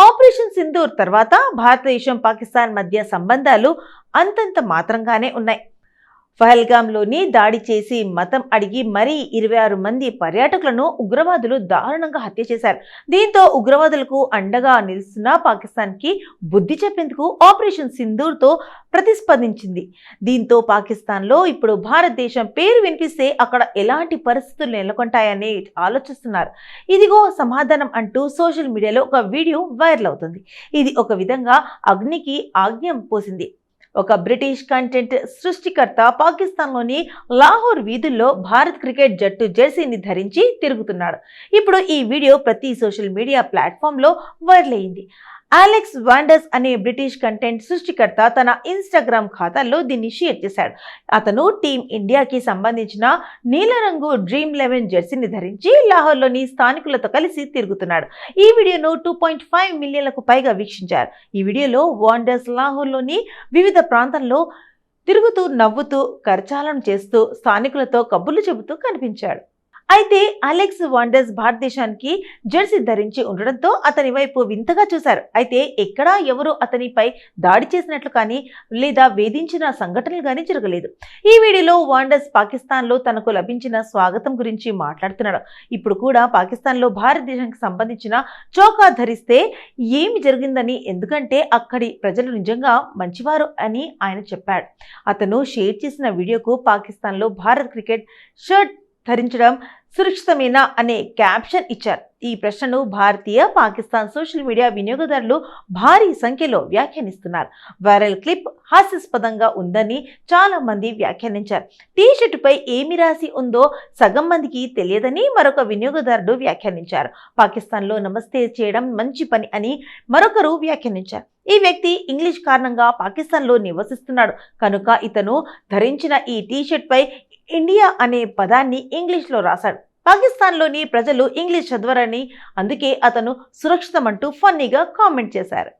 Operation Sindoor తర్వాత భారతదేశం పాకిస్తాన్ మధ్య సంబంధాలు అంతంత మాత్రంగానే ఉన్నాయి. పహల్గాంలోని దాడి చేసి మతం అడిగి మరీ ఇరవై ఆరు మంది పర్యాటకులను ఉగ్రవాదులు దారుణంగా హత్య చేశారు. దీంతో ఉగ్రవాదులకు అండగా నిలుస్తున్న పాకిస్తాన్కి బుద్ధి చెప్పేందుకు ఆపరేషన్ సింధూర్తో ప్రతిస్పందించింది. దీంతో పాకిస్తాన్లో ఇప్పుడు భారతదేశం పేరు వినిపిస్తే అక్కడ ఎలాంటి పరిస్థితులు నెలకొంటాయని ఆలోచిస్తున్నారు. ఇదిగో సమాధానం అంటూ సోషల్ మీడియాలో ఒక వీడియో వైరల్ అవుతుంది. ఇది ఒక విధంగా అగ్నికి ఆజ్ఞం పోసింది. ఒక బ్రిటిష్ కంటెంట్ సృష్టికర్త పాకిస్తాన్లోని లాహోర్ వీధుల్లో భారత్ క్రికెట్ జట్టు జెర్సీని ధరించి తిరుగుతున్నాడు. ఇప్పుడు ఈ వీడియో ప్రతి సోషల్ మీడియా ప్లాట్ఫామ్లో వైరల్ అయింది. అలెక్స్ వాండర్స్ అనే బ్రిటిష్ కంటెంట్ సృష్టికర్త తన ఇన్స్టాగ్రామ్ ఖాతాలో దీన్ని షేర్ చేశాడు. అతను టీం ఇండియాకి సంబంధించిన నీలరంగు డ్రీమ్ లెవెన్ జెర్సీని ధరించి లాహోర్లోని స్థానికులతో కలిసి తిరుగుతున్నాడు. ఈ వీడియోను టూ పాయింట్ ఫైవ్ మిలియన్లకు పైగా వీక్షించారు. ఈ వీడియోలో వాండర్స్ లాహోర్లోని వివిధ ప్రాంతాల్లో తిరుగుతూ నవ్వుతూ కరచాలను చేస్తూ స్థానికులతో కబుర్లు చెబుతూ కనిపించాడు. అయితే అలెక్స్ వాండర్స్ భారతదేశానికి జెర్సీ ధరించి ఉండడంతో అతని వైపు వింతగా చూశారు. అయితే ఎక్కడా ఎవరు అతనిపై దాడి చేసినట్లు కానీ లేదా వేధించిన సంఘటనలు కానీ జరగలేదు. ఈ వీడియోలో వాండర్స్ పాకిస్తాన్లో తనకు లభించిన స్వాగతం గురించి మాట్లాడుతున్నాడు. ఇప్పుడు కూడా పాకిస్తాన్లో భారతదేశానికి సంబంధించిన చోకా ధరిస్తే ఏమి జరిగిందని ఎందుకంటే అక్కడి ప్రజలు నిజంగా మంచివారు అని ఆయన చెప్పాడు. అతను షేర్ చేసిన వీడియోకు పాకిస్తాన్లో భారత్ క్రికెట్ షర్ట్ ధరించడం సురక్షితమేనా అనే క్యాప్షన్ ఇచ్చారు. ఈ ప్రశ్నను భారతీయ పాకిస్తాన్ సోషల్ మీడియా వినియోగదారులు భారీ సంఖ్యలో వ్యాఖ్యానిస్తున్నారు. వైరల్ క్లిప్ హాస్యాస్పదంగా ఉందని చాలా మంది వ్యాఖ్యానించారు. టీ షర్టుపై ఏమి రాసి ఉందో సగం మందికి తెలియదని మరొక వినియోగదారుడు వ్యాఖ్యానించారు. పాకిస్తాన్లో నమస్తే చేయడం మంచి పని అని మరొకరు వ్యాఖ్యానించారు. ఈ వ్యక్తి ఇంగ్లీష్ కారణంగా పాకిస్తాన్లో నివసిస్తున్నాడు. కనుక ఇతను ధరించిన ఈ టీ షర్ట్పై ఇండియా అనే పదాన్ని ఇంగ్లీష్లో రాశాడు. పాకిస్తాన్లోని ప్రజలు ఇంగ్లీష్ చదవరని అందుకే అతను సురక్షితమంటూ ఫన్నీగా కామెంట్ చేశారు.